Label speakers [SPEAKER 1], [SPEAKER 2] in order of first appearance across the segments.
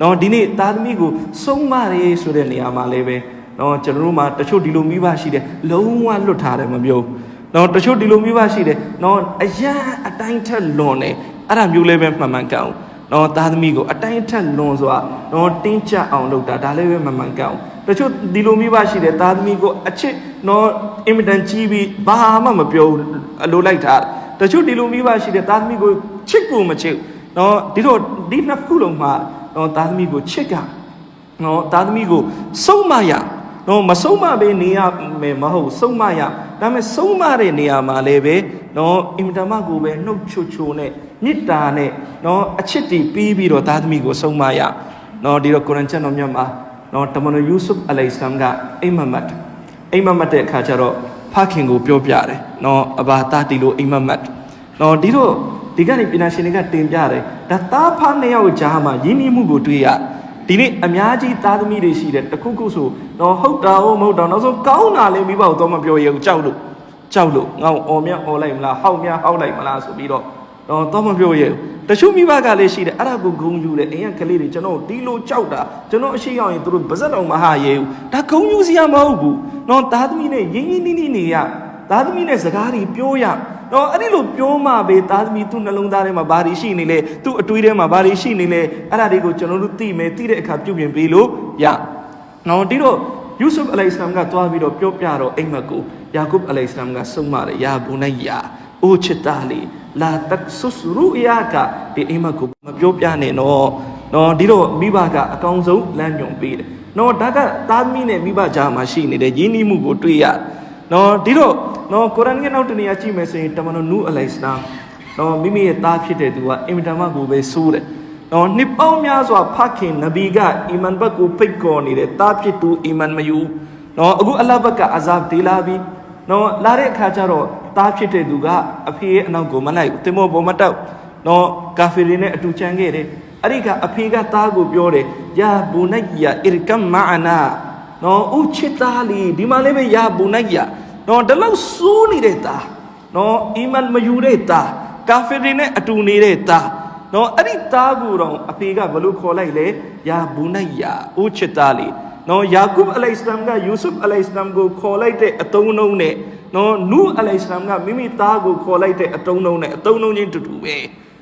[SPEAKER 1] နော်ဒီနေ့သားသမီးကိုဆုံးမရဲဆိုတဲ့နေရာမှာလည်းပဲနော်ကျွန်တော်တို့မှာတချို့ဒီလိုမိဘရှိတယ်လုံးဝလွတ်ထားတယ်မမျိုးနော်တချို့ဒီလိုမိဘရှိတယ်နော်အရန်အတိုင်းထက်လွန်တယ်အဲ့ဒါမျိုးလည်းပဲမှန်မှန်ကန်အောင်နော်သားသမီးကိုအတိုင်းထက်လွန်စွာနော်တင်းကျပ်အောင်လုပ်တာဒါလည်းပဲမှန်မှန်ကန်အောင်တချို့ဒီလိုမိဘရှိတယ်သားသမီးကိုအချစ်နော်အင်မတန်ကြီးပြီးဘာမှမပြောဘူးအလိုလိုက်တာတချို့ဒီလိုမိဘရှိတယ်သားသမီးကိုချစ်ကိုမချစ်ဘူးနော်ဒီတော့ဒီနှစ်ခုလုံးမှာ နော်သားသမီးကိုချစ်ကနော်သားသမီးကိုစုံမရနော်မစုံမပဲနေရမယ်မဟုတ်စုံမရဒါပေမဲ့စုံမတဲ့နေရာမှာလည်းပဲနော်အင်မတန်မှကိုပဲနှုတ်ချိုချိုနဲ့မေတ္တာနဲ့နော်အချစ်တီးပြီးပြီးတော့သားသမီးကိုစုံမရနော်ဒီတော့ကုရ်အန်ကျမ်းတော်မြတ်မှာနော်တမန်တော်ယူဆုဖ်အလိုင်စလမ်ကအိမ်မမတ်အိမ်မမတ်တဲ့အခါကျတော့ဖခင်ကိုပြောပြတယ်နော်အဘာတာတီလိုအိမ်မမတ်နော်ဒီတော့ ဒီကနေပညာရှင်တွေကတင်ပြတယ်ဒါသားဖားနှစ်ယောက်ကြားမှာယဉ်ကျေးမှုကိုတွေ့ရဒီနေ့အများကြီးသားသမီးတွေရှိတယ်တခုခုဆိုတော့ဟုတ်တာဟုတ်မဟုတ်တာနောက်ဆုံးကောင်းတာလည်းမိဘကိုတော့မပြောရဘူးကြောက်လို့ကြောက်လို့ငါ့ကိုအော်မြအော်လိုက်မလားဟောက်မြဟောက်လိုက်မလားဆိုပြီးတော့တော့တော့မပြောရဘူးတချို့မိဘကလည်းရှိတယ်အဲ့ဒါကိုဂုံယူတယ်အိမ်ကကလေးတွေကျွန်တော်ဒီလိုကြောက်တာကျွန်တော်အရှိရောက်ရင်သူတို့ပါဇက်တော်မဟာရဲဘူးဒါဂုံယူစရာမဟုတ်ဘူးတော့သားသမီးနဲ့ရင်းရင်းနှီးနှီးနေရသားသမီးနဲ့စကားတွေပြောရ တော့အဲ့ဒီလိုပြောမှပဲသားသမီးသူ့နှလုံးသားထဲမှာဘာတွေရှိနေလဲသူ့အတွေးထဲမှာဘာတွေရှိနေလဲအဲ့ဒါတွေကိုကျွန်တော်တို့သိမယ်သိတဲ့အခါပြုပြင်ပေးလို့ရနော်ဒီတော့ယူဆုဖ်အလိုင်စလမ်ကတွားပြီးတော့ပြောပြတော့အိမ်မက်ကိုယာကုပ်အလိုင်စလမ်ကဆုံးမတယ်ယာဘူနိုင်ယာအိုချစ်တာလီလာတက်ဆုစရူယာကဒီအိမ်မက်ကိုမပြောပြနဲ့နော်နော်ဒီတော့မိဘကအကောင်းဆုံးလမ်းညွှန်ပေးတယ်နော်ဒါကသားသမီးနဲ့မိဘကြားမှာရှိနေတဲ့ယဉ်ကျေးမှုကိုတွေ့ရ နော်ဒီတော့နော်ကုရ်အာန်ရဲ့နောက်တနေရာကြည့်မယ်ဆိုရင်တမန်တော်နူအလိုင်စလမ်နော်မိမိရဲ့သားဖြစ်တဲ့သူကအင်မတန်မှကိုပဲဆိုးတယ်နော်နှစ်ပေါင်းများစွာဖခင်နဗီကအီမန်ဘတ်ကိုဖိတ်ခေါ်နေတဲ့သားဖြစ်သူအီမန်မယူနော်အခုအလ္လာဟ်ဘတ်ကအဇပ်ဒေးလာပြီနော်လာတဲ့အခါကျတော့သားဖြစ်တဲ့သူကအဖေရဲ့အနောက်ကိုမလိုက်ဘူးတင်မောပေါ်မတောက်နော်ကာဖီတွေနဲ့အတူချမ်းခဲ့တယ်အဲ့ဒီကအဖေကသားကိုပြောတယ်ယာဘူနိုက်ယာအီရကမ်မာအနာနော်ဥချစ်သားလေးဒီမှာလည်းပဲယာဘူနိုင်ယာ နော်ဒီလောက်စူးနေတဲ့သားနော်အီမန်မယူတဲ့သားကာဖီတွေနဲ့အတူနေတဲ့သားနော်အဲ့ဒီသားကိုတော့အဖေကဘယ်လိုခေါ်လိုက်လဲယာဘူနိုင်ယာဥချစ်သားလေးနော်ယာကုပ်အလိုင်စလမ်ကယူဆုဖ်အလိုင်စလမ်ကိုခေါ်လိုက်တဲ့အတုံးနှုံးနဲ့နော်နူအလိုင်စလမ်ကမိမိသားကိုခေါ်လိုက်တဲ့အတုံးနှုံးနဲ့အတုံးနှုံးချင်းတူတူပဲ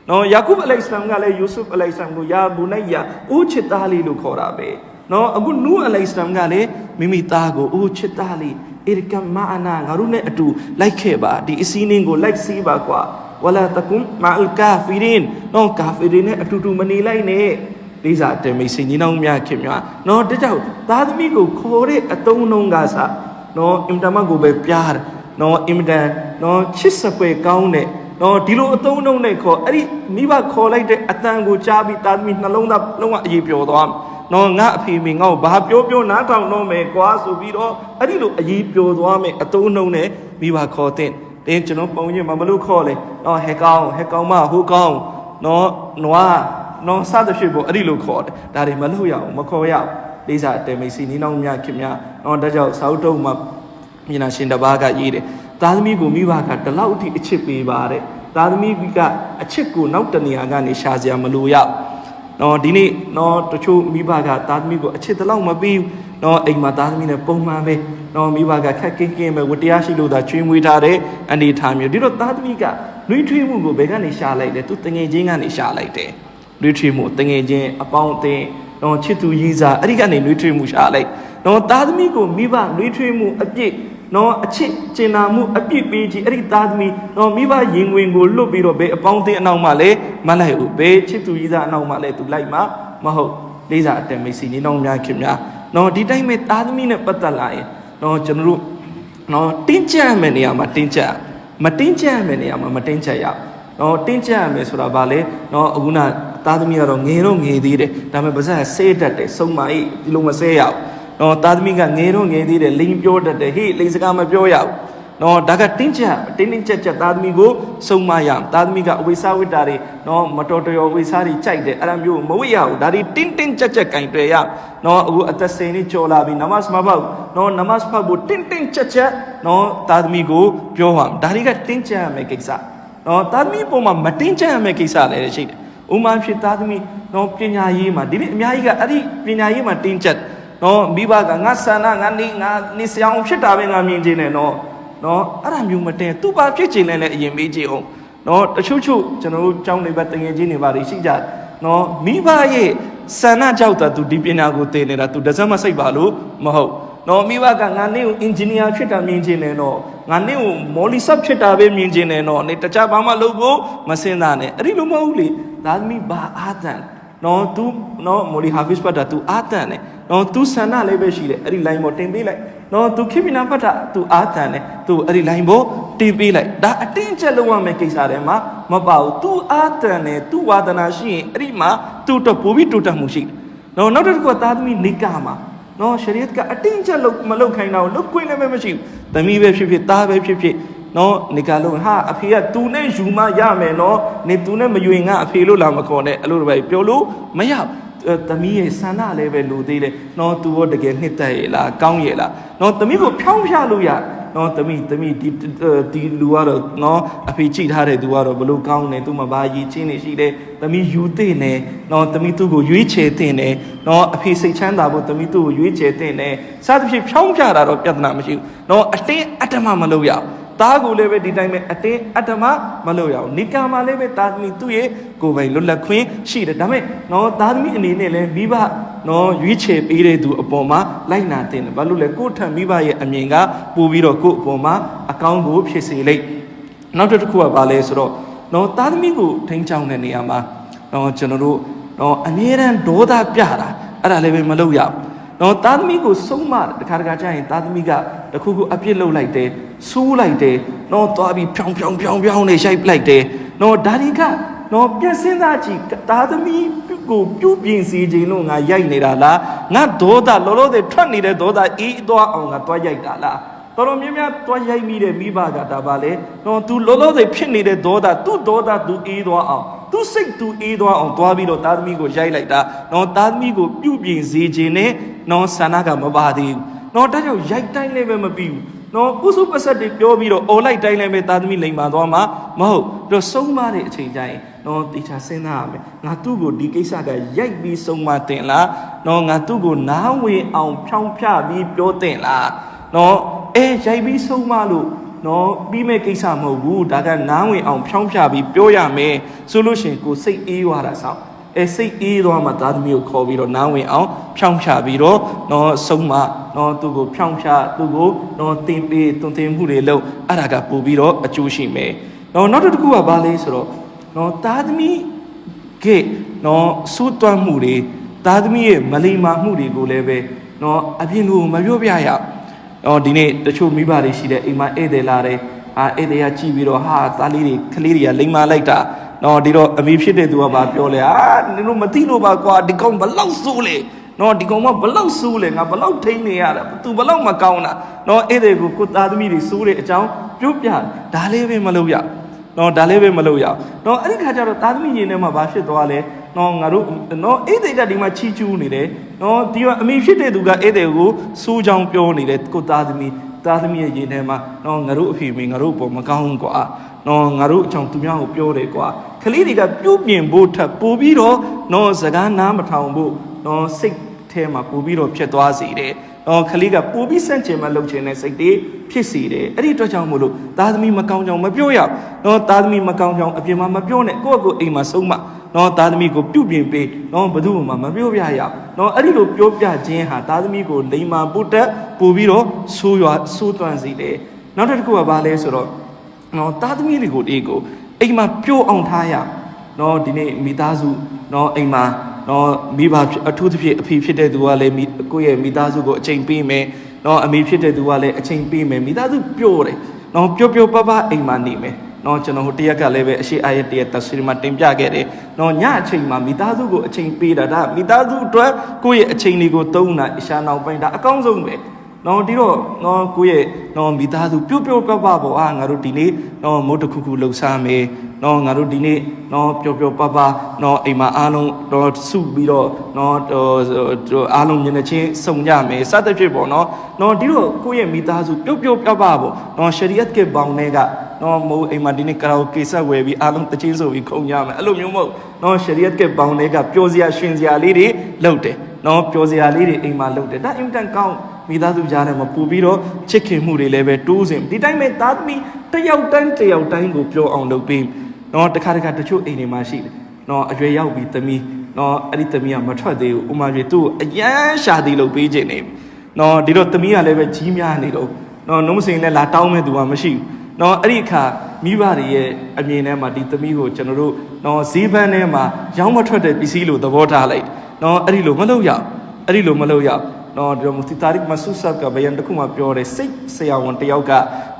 [SPEAKER 1] နော်ယာကုပ်အလိုင်စလမ်ကလည်းယူဆုဖ်အလိုင်စလမ်ကိုယာဘူနိုင်ယာဥချစ်သားလေးလို့ခေါ်တာပဲ နော်အခုနူးအလိုင်စလမ်ကလည်းမိမိသားကိုအိုးချစ်သားလေးအီရကမာအနာငါတို့နဲ့အတူလိုက်ခဲ့ပါဒီအစည်းအဝေးကိုလိုက်စီးပါကွာဝလာတကွမ်မာအလ်ကာဖီရင်နော်ကာဖီရင်နဲ့အတူတူမနေလိုက်နဲ့လေးစားတယ်မိတ်ဆွေညီနောင်များခင်များနော်တကြောက်သားသမီးကိုခေါ်တဲ့အတုံးနှုံးကစားနော်အင်တမန်ကိုပဲပြားတယ်နော်အင်တန်နော်ချစ်စပွဲကောင်းတဲ့နော်ဒီလိုအတုံးနှုံးနဲ့ခေါ်အဲ့ဒီမိဘခေါ်လိုက်တဲ့အတန်ကိုကြားပြီးသားသမီးနှလုံးသားလုံးဝအရေးပျော်သွားမယ် နော်ငါအဖေမေငါ့ကိုဘာပြောပြောနားထောင်တော့မယ်ကွာဆိုပြီးတော့အဲ့ဒီလိုအကြီးပျော်သွားမယ်အတုံးနှုံနဲ့မိဘခေါ်တဲ့တင်းကျွန်တော်ပုံရင်မမလို့ခေါ်လေနော်ဟဲကောင်းဟဲကောင်းမဟိုကောင်းနော်နွားနော်စသဖြင့်ပေါ့အဲ့ဒီလိုခေါ်တယ်ဒါတွေမလို့ရအောင်မခေါ်ရအောင်လေးစားတယ်မိတ်ဆွေနီးနောင်များခင်များနော်ဒါကြောင့်စာအုပ်တုံးမှာမြင်နာရှင်တစ်ပါးကရေးတယ်သားသမီးကိုမိဘကဒီလောက်အထိအချစ်ပေးပါတဲ့သားသမီးကအချစ်ကိုနောက်တနေရာကနေရှာစရာမလိုရအောင် နော်ဒီနေ့နော်တချို့မိဘကသားသမီးကိုအချစ်တလောက်မပြီးဘူးနော်အိမ်မှာသားသမီးနဲ့ပုံမှန်ပဲနော်မိဘကခက်ကင်းကင်းပဲဝတရားရှိလို့သာချွေးမွေးထားတဲ့အနေထားမျိုးဒီတော့သားသမီးကနှွေးထွေးမှုကိုဘယ်ကနေရှာလိုက်လဲသူတငယ်ချင်းကနေရှာလိုက်တယ်နှွေးထွေးမှုတငယ်ချင်းအပေါင်းအသင်းနော်ချစ်သူရည်စားအဲ့ဒီကနေနှွေးထွေးမှုရှာလိုက်နော်သားသမီးကိုမိဘနှွေးထွေးမှုအပြည့် နော်အချစ်ကျင်နာမှုအပြည့်ပေးကြည့်အဲ့ဒီသားသမီးနော်မိဘရင်ဝင်ကိုလွတ်ပြီးတော့ဘယ်အပေါင်းအသင်းအနောက်မှလည်းမလိုက်ဘူးဘယ်ချစ်သူရည်စားအနောက်မှလည်းသူလိုက်မှာမဟုတ်လေးစားအတန်မိတ်ဆွေညီနောင်များခင်များနော်ဒီတိုင်းပဲသားသမီးနဲ့ပတ်သက်လာရင်နော်ကျွန်တော်တို့နော်တင်းကြပ်ရမယ့်နေရာမှာတင်းကြပ်ရမတင်းကြပ်ရမယ့်နေရာမှာမတင်းကြပ်ရအောင်နော်တင်းကြပ်ရမယ်ဆိုတာဗာလေနော်အခုနသားသမီးကတော့ငယ်တော့ငယ်သေးတယ်ဒါပေမဲ့ပါဇက်ဆဲတတ်တယ်စုံမအေးဒီလိုမဆဲရအောင် နော်သားသမီးကငယ်တော့ငယ်သေးတယ်လိန်ပြောတတ်တယ်ဟေးလိန်စကားမပြောရဘူးနော်ဒါကတင်းကြပ်တင်းတင်းကြပ်ကြပ်သားသမီးကိုစုံမရအောင်သားသမီးကအဝိစာဝိတ္တာတွေနော်မတော်တော်ဝိစာတွေကြိုက်တယ်အဲ့ဒါမျိုးမဝိရဘူးဒါတွေတင်းတင်းကြပ်ကြပ်ကင်တွေ့ရနော်အခုအသက်စိန်လေးကြော်လာပြီနမတ်မဖောက်နော်နမတ်ဖောက်ဖို့တင်းတင်းကြပ်ကြပ်နော်သားသမီးကိုပြောပါဒါတွေကတင်းကြပ်ရမယ့်ကိစ္စနော်သားသမီးပုံမှာမတင်းကြပ်ရမယ့်ကိစ္စလည်းရှိတယ်ဥမာဖြစ်သားသမီးနော်ပညာရေးမှာဒီနေ့အများကြီးကအဲ့ဒီပညာရေးမှာတင်းကျပ် နော်မိဘကငါဆန္ဒငါနေငါနေစအောင်ဖြစ်တာပဲငါမြင်ခြင်းနဲ့နော်နော်အဲ့ဒါမျိုးမတင်သူပါဖြစ်ခြင်းနဲ့လည်းအရင်မေးကြည့်အောင်နော်တချို့ချို့ကျွန်တော်တို့ကျောင်းတွေပဲတငယ်ချင်းတွေပါတွေရှိကြတယ်နော်မိဘရဲ့ဆန္ဒကြောက်တာသူဒီပညာကိုသင်နေတာသူတစ်စက်မစိတ်ပါလို့မဟုတ်နော်မိဘကငါနေကိုအင်ဂျင်နီယာဖြစ်တာမြင်ခြင်းနဲ့တော့ငါနေကိုမော်လီဆပ်ဖြစ်တာပဲမြင်ခြင်းနဲ့တော့နေတခြားဘာမှလုပ်ဖို့မစင်စားနဲ့အဲ့ဒီလိုမဟုတ်လေဒါသမီးဘာအာတန်နော် तू နော်မိုလီဟာဖစ်ပတ်တာ तू အာတန်နဲ့ နော် तू ဆန္ဒလေးပဲရှိတယ်အဲ့ဒီ line ပေါ်တင်ပေးလိုက်နော် तू ခိပိနာပတ်တာ तू အာတန်နဲ့ तू အဲ့ဒီ line ပေါ်တင်ပေးလိုက်ဒါအတင်းကျပ်လုံးဝမယ်ကိစ္စတွေမှာမပါဘူး तू အာတန်နဲ့ तू ဝါဒနာရှိရင်အဲ့ဒီမှာ तू တော့ပိုပြီးတိုးတက်မှုရှိတယ်နော်နောက်တစ်ခုကသားသမီးနေကာမှာနော်ရှရီယတ်ကအတင်းကျပ်လုံးမလုပ်ခိုင်းတာကိုလုပ်ခွင့်လည်းမရှိဘူးသမီးပဲဖြစ်ဖြစ်သားပဲဖြစ်ဖြစ်နော်နေကာလုံးဟာအဖေက तू နဲ့ယူမရမယ်နော်နေ तू နဲ့မယူရင်ငါအဖေလို့လာမခေါ်နဲ့အဲ့လိုတော့ပဲပြောလို့မရဘူး သမီးရဲ့ဆန္ဒလည်းပဲလိုသေးတယ်။နော်သူရောတကယ်နှစ်သက်ရဲ့လားကောင်းရဲ့လား။နော်သမီးကိုဖြောင်းဖြလို့ရနော်သမီးသမီးဒီဒီလူကတော့နော်အဖေကြည့်ထားတဲ့သူကတော့ဘလို့ကောင်းတယ်သူမဘာရည်ချင်းနေရှိတယ်။သမီးယူသိနေနော်သမီးသူ့ကိုရွေးချယ်တင်တယ်။နော်အဖေစိတ်ချမ်းသာဖို့သမီးသူ့ကိုရွေးချယ်တင်တယ်။စသဖြင့်ဖြောင်းဖြတာတော့ပြဿနာမရှိဘူး။နော်အတင်းအတ္တမမလုပ်ရဘူး။ သားကိုလည်းပဲဒီတိုင်းပဲအတင်းအတ္တမမလုပ်ရအောင်နိကာမှာလည်းပဲသားသမီးသူ့ရဲ့ကိုယ်ပိုင်လွတ်လပ်ခွင့်ရှိတယ်ဒါပေမဲ့နော်သားသမီးအနေနဲ့လည်းမိဘနော်ရွေးချယ်ပေးတဲ့သူအပေါ်မှာလိုက်နာတင်တယ်ဘာလို့လဲကိုယ့်ထံမိဘရဲ့အမြင်ကပို့ပြီးတော့ကိုယ့်အပေါ်မှာအကောင်းကိုဖြစ်စေလိမ့်နောက်တစ်ခုကဘာလဲဆိုတော့နော်သားသမီးကိုထိန်းချောင်းတဲ့နေရာမှာနော်ကျွန်တော်တို့နော်အမြဲတမ်းဒေါသပြတာအဲ့ဒါလည်းပဲမလုပ်ရဘူး နော်သားသမီးကိုဆုံးမတခါတခါကျရင်သားသမီးကတခုခုအပြစ်လုပ်လိုက်တယ်စူးလိုက်တယ်နော်သွားပြီးဖြောင်းဖြောင်းဖြောင်းဖြောင်းနေရိုက်လိုက်တယ်နော်ဒါဒီကနော်ပြက်စင်းသားကြည့်သားသမီးကိုပြုတ်ပြင်စီခြင်းလို့ငါရိုက်နေတာလားငါဒေါသလောလောဆယ်ထွက်နေတဲ့ဒေါသအေးသွားအောင်ငါသွားရိုက်တာလား တော်တော်များများတွားရိုက်မိတဲ့မိဘကဒါပါလေတော့သူလုံးလုံးစိတ်ဖြစ်နေတဲ့ဒေါသသူ့ဒေါသသူအေးသွားအောင်သူစိတ်သူအေးသွားအောင်တွားပြီးတော့သားသမီးကိုရိုက်လိုက်တာတော့သားသမီးကိုပြုပြင်စေခြင်းနဲ့တော့ဆန္ဒကမပါသေးဘူးတော့ဒါကြောင့်ရိုက်တိုင်းလည်းပဲမပြီးဘူးနော်ပုစုပဆက်တွေပြောပြီးတော့အော်လိုက်တိုင်းလည်းပဲသာသမီလိမ်မာသွားမှာမဟုတ်တော့ဆုံးမတဲ့အချိန်ကျရင်နော်တေချာစဉ်းစားရမယ်ငါသူ့ကိုဒီကိစ္စကရိုက်ပြီးဆုံးမတင်လားနော်ငါသူ့ကိုနားဝင်အောင်ဖြောင်းဖြပြီးပြောတင်လားနော် အဲရိုက်ပြီးဆုံးမလို့နော်ပြီးမဲ့ကိစ္စမဟုတ်ဘူးဒါကနားဝင်အောင်ဖြောင်းဖြပြီးပြောရမယ်ဆိုလို့ရှိရင်ကိုစိတ်အေးသွားတာဆောက်အဲစိတ်အေးသွားမှသားသမီးကိုခေါ်ပြီးတော့နားဝင်အောင်ဖြောင်းဖြပြီးတော့နော်ဆုံးမနော်သူ့ကိုဖြောင်းဖြသူ့ကိုနော်တင်ပေးတွင်တင်မှုတွေလုပ်အဲ့ဒါကပို့ပြီးတော့အကျိုးရှိမယ်နော်နောက်တစ်ခုကဘာလဲဆိုတော့နော်သားသမီးကနော်စိုးသွမ်းမှုတွေသားသမီးရဲ့မလိမ္မာမှုတွေကိုလည်းပဲနော်အပြင်ကိုမပြောပြရအောင် နော်ဒီနေ့တချို့မိဘတွေရှိတဲ့အိမ်မှာဧည့်သည်လာတယ်အာဧည့်သည်ကကြည့်ပြီးတော့ဟာသားလေးတွေကလေးတွေကလိမ္မာလိုက်တာနော်ဒီတော့အမိဖြစ်တဲ့သူကဘာပြောလဲအာနင်တို့မသိလို့ပါကွာဒီကောင်ဘလောက်စိုးလေနော်ဒီကောင်မဘလောက်စိုးလေငါဘလောက်ထိန်းနေရတာသူဘလောက်မကောင်းတာနော်ဧည့်သည်ကိုကိုသားသမီးတွေစိုးတဲ့အကြောင်းပြောပြဒါလေးပဲမလုပ်ရနော်ဒါလေးပဲမလုပ်ရနော်အဲ့ဒီခါကျတော့သားသမီးရင်ထဲမှာဘာဖြစ်သွားလဲ နော်ငါတို့နော်ဧည့်သည်ကဒီမှာချီကျူးနေတယ်နော်ဒီကအမိဖြစ်တဲ့သူကဧည့်သည်ကိုစိုးချောင်းပြောနေတယ်ကိုသားသမီးသားသမီးရဲ့ရင်ထဲမှာနော်ငါတို့အဖေမေငါတို့ပေါ်မကောင်းကွာနော်ငါတို့အချောင်သူများကိုပြောတယ်ကွာကလေးတွေကပြုတ်ပြင်ဖို့ထပ်ပို့ပြီးတော့နော်စကားနားမထောင်ဖို့နော်စိတ်ထဲမှာပို့ပြီးတော့ဖြစ်သွားစေတယ်နော်ခလေးကပို့ပြီးစန့်ကျင်မှလုပ်ချင်တဲ့စိတ်တွေဖြစ်စေတယ်အဲ့ဒီအတွက်ကြောင့်မို့လို့သားသမီးမကောင်းကြောင်မပြောရဘူးနော်သားသမီးမကောင်းကြောင်အပြင်မှာမပြောနဲ့ကိုယ့်အကိုအိမ်မှာဆုံးမ နော်သားသမီးကိုပြုတ်ပြင်ပေးနော်ဘယ်သူမှမပြောပြရဘူးနော်အဲ့ဒီလိုပြောပြခြင်းဟာသားသမီးကိုလိမ္မာပုတ်တက်ပို့ပြီးတော့ဆိုးရွာဆိုးသွမ်းစေတယ်နောက်တစ်ခုကဘာလဲဆိုတော့နော်သားသမီးတွေကိုဒီကိုအိမ်မှာပြို့အောင်ထားရနော်ဒီနေ့မိသားစုနော်အိမ်မှာနော်မိဘအထူးသဖြင့်အဖေဖြစ်တဲ့သူကလည်းမိကိုယ့်ရဲ့မိသားစုကိုအချိန်ပေးမယ်နော်အမေဖြစ်တဲ့သူကလည်းအချိန်ပေးမယ်မိသားစုပြို့တယ်နော်ပြို့ပြို့ပပအိမ်မှာနေမယ် နော်ကျွန်တော်ဟိုတရက်ကလည်းပဲအရှိအယက်တရက်တဆွေမှာတင်ပြခဲ့တယ်နော်ညအချိန်မှာမိသားစုကိုအချိန်ပေးတာဒါမိသားစုအတွက်ကိုယ့်ရဲ့အချိန်လေးကိုသုံးတာအရှာနောက်ပိုင်းဒါအကောင်းဆုံးပဲ နော်ဒီတော့နော်ကိုယ့်ရဲ့နော်မိသားစုပြုတ်ပြုတ်ပပပေါ့အာငါတို့ဒီနေ့နော်မိုးတစ်ခုခုလှုပ်ရှားမယ်နော်ငါတို့ဒီနေ့နော်ပျော်ပျော်ပပနော်အိမ်မှာအားလုံးတော့စုပြီးတော့နော်ဟိုအားလုံးညနေချင်းစုံကြမယ်စသဖြင့်ပေါ့နော်နော်ဒီတော့ကိုယ့်ရဲ့မိသားစုပြုတ်ပြုတ်ပပပေါ့နော်ရှရီယတ်ကေဘောင်တွေကနော်မိုးအိမ်မှာဒီနေ့ကာရာအိုကေဆက်ဝယ်ပြီးအားလုံးတချင်းဆိုပြီးခုံကြမယ်အဲ့လိုမျိုးမဟုတ်နော်ရှရီယတ်ကေဘောင်တွေကပျော်စရာရှင်စရာလေးတွေလုပ်တယ်နော်ပျော်စရာလေးတွေအိမ်မှာလုပ်တယ်ဒါအင်တန်ကောင်း မိသားစုကြားထဲမှာပူပြီးတော့ချစ်ခင်မှုတွေလည်းပဲတိုးစင်ဒီတိုင်းပဲသားသမီးတစ်ယောက်တန်းတစ်ယောက်တိုင်းကိုပြောအောင်လုပ်ပေးနော်တခါတခါတချို့အိမ်တွေမှာရှိတယ်နော်အရွယ်ရောက်ပြီးသမီးနော်အဲ့ဒီသမီးကမထွက်သေးဘူးဥမာပြေသူ့ကိုအရန်ရှာသေးလို့ပေးခြင်းနေနော်ဒီတော့သမီးကလည်းပဲကြီးများနေလို့နော်နှုံးစင်လည်းလာတောင်းမဲ့သူကမရှိဘူးနော်အဲ့ဒီအခါမိဘတွေရဲ့အမြင်ထဲမှာဒီသမီးကိုကျွန်တော်တို့နော်ဈေးပန်းထဲမှာရောင်းမထွက်တဲ့ပစ္စည်းလို့သဘောထားလိုက်နော်အဲ့ဒီလိုမလုပ်ရအောင်အဲ့ဒီလိုမလုပ်ရအောင် နော်ဒီမူတီတာရစ်မဆူဆပ်ကဘယန်တခုမှပြောတယ်စိတ်ဆရာဝန်တယောက်က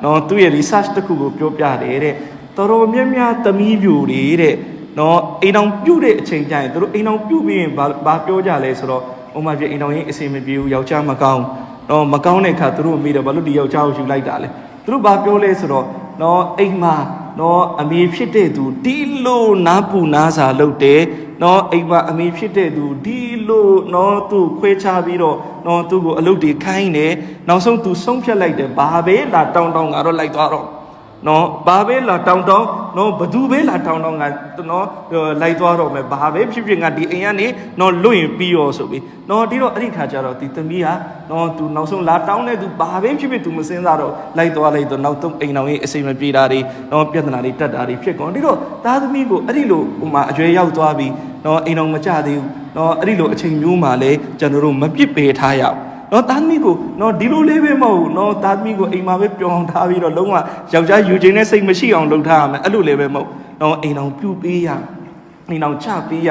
[SPEAKER 1] နော်သူ့ရဲ့ research တခုကိုပြောပြတယ်တဲ့တော်တော်များများသမီးပြူတွေတဲ့နော်အိမ်အောင်ပြုတ်တဲ့အချိန်ကျရင်သူတို့အိမ်အောင်ပြုတ်ပြီးရင်ဘာဘာပြောကြလဲဆိုတော့ဥမာပြအိမ်အောင်ရင်အစီမပြေဘူးယောက်ျားမကောင်းနော်မကောင်းတဲ့အခါသူတို့မိတယ်ဘာလို့ဒီယောက်ျားကိုယူလိုက်တာလဲသူတို့ဘာပြောလဲဆိုတော့နော်အိမ်မှာ နော်အမေဖြစ်တဲ့သူဒီလိုနားပူနားစာလုပ်တယ်နော်အိမ်မှာအမေဖြစ်တဲ့သူဒီလိုနော်သူ့ခွဲခြားပြီးတော့နော်သူ့ကိုအလုပ်တွေခိုင်းတယ်နောက်ဆုံးသူဆုံးဖြတ်လိုက်တယ်ဘာပဲလာတောင်းတောင်းကတော့လိုက်သွားတော့ နော်ဘာပဲလာတောင်းတောင်းနော်ဘသူပဲလာတောင်းတောင်းကနော်လိုက်သွားတော့မယ်ဘာပဲဖြစ်ဖြစ်ငါဒီအိမ်ကနေနော်လွတ်ရင်ပြီးရောဆိုပြီးနော်ဒီတော့အဲ့ဒီခါကျတော့ဒီသမီးကနော်သူနောက်ဆုံးလာတောင်းတဲ့သူဘာပဲဖြစ်ဖြစ်သူမစင်းစားတော့လိုက်သွားလိုက်တော့နောက်တော့အိမ်တော်ကြီးအစိမ်မပြေတာတွေနော်ပြဿနာတွေတက်တာတွေဖြစ်ကုန်ဒီတော့သားသမီးကိုအဲ့ဒီလိုဟိုမှာအရွယ်ရောက်သွားပြီးနော်အိမ်တော်မကြသေးဘူးနော်အဲ့ဒီလိုအချိန်မျိုးမှာလဲကျွန်တော်တို့မပြစ်ပယ်ထားရအောင် နော်သားသမီးကိုနော်ဒီလိုလေးပဲမဟုတ်ဘူးနော်သားသမီးကိုအိမ်မှာပဲပြောင်းထားပြီးတော့လုံးဝယောက်ျားယူခြင်းနဲ့စိတ်မရှိအောင်လုပ်ထားရမယ်အဲ့လိုလေးပဲမဟုတ်နော်အိမ်တော်ပြုတ်ပေးရအိမ်တော်ချပေးရ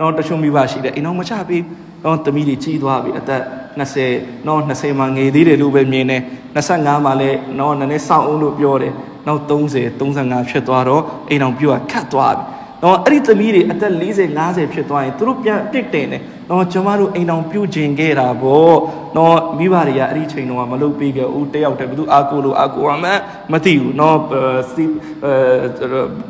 [SPEAKER 1] နော်တချို့မိဘရှိတယ်အိမ်တော်မချပေးနော်သမီးတွေကြီးသွားပြီအသက်20နော်20မှာငယ်သေးတယ်လို့ပဲမြင်တယ်25မှာလည်းနော်နည်းနည်းစောင့်အောင်လို့ပြောတယ်နောက်30 35ဖြစ်သွားတော့အိမ်တော်ပြုတ်ကခတ်သွားပြီနော်အဲ့ဒီသမီးတွေအသက်40 50ဖြစ်သွားရင်သူတို့ပြန်တစ်တင်တယ် နော်ကျွန်မတို့အိမ်တော်ပြုတ်ခြင်းခဲ့တာပေါ့နော်မိဘတွေကအဲ့ဒီချိန်တော့မလုပ်ပေးခဲ့ဦးတယောက်တည်းဘယ်သူအာကိုလို့အာကိုရမှန်းမသိဘူးနော်စီအဲ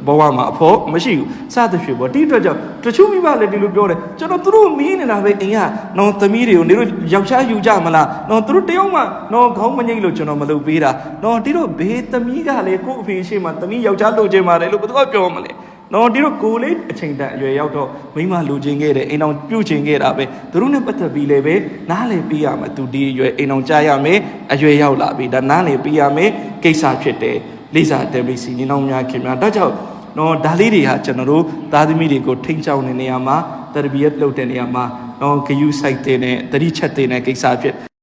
[SPEAKER 1] ဘဝမှာအဖို့မရှိဘူးစသဖြင့်ပေါ့ဒီအတွက်ကြောင့်တချို့မိဘလည်းဒီလိုပြောတယ်ကျွန်တော်သူတို့မီးနေတာပဲအိမ်ကနော်သမီးတွေကိုနေတို့ယောက်ျားယူကြမလားနော်သူတို့တယောက်မှနော်ခေါင်းမငိမ့်လို့ကျွန်တော်မလုပ်ပေးတာနော်ဒီတော့ဘေးသမီးကလည်းကိုယ့်အဖေရှိမှသမီးယောက်ျားလိုချင်ပါတယ်လို့ဘယ်သူကပြောမလဲ နော်ဒီတော့ကိုလေးအချိန်တန်အရွယ်ရောက်တော့မိမလူချင်းခဲ့တယ်အိမ်အောင်ပြုတ်ချင်းခဲ့တာပဲသူတို့နဲ့ပတ်သက်ပြီးလည်းပဲနားလည်ပေးရမယ်သူဒီအရွယ်အိမ်အောင်ကြားရမယ်အရွယ်ရောက်လာပြီဒါနားလည်ပေးရမယ်ကိစ္စဖြစ်တယ်လေးစားတယ်ပြီးစီနေအောင်များခင်များဒါကြောင့်နော်ဒါလေးတွေဟာကျွန်တော်တို့သားသမီးတွေကိုထိန်းချောင်းနေနေရာမှာတရဘီယတ်လုပ်တဲ့နေရာမှာနော်ဂယူးဆိုင်တဲ့နဲ့တတိချက်တဲ့ကိစ္စဖြစ်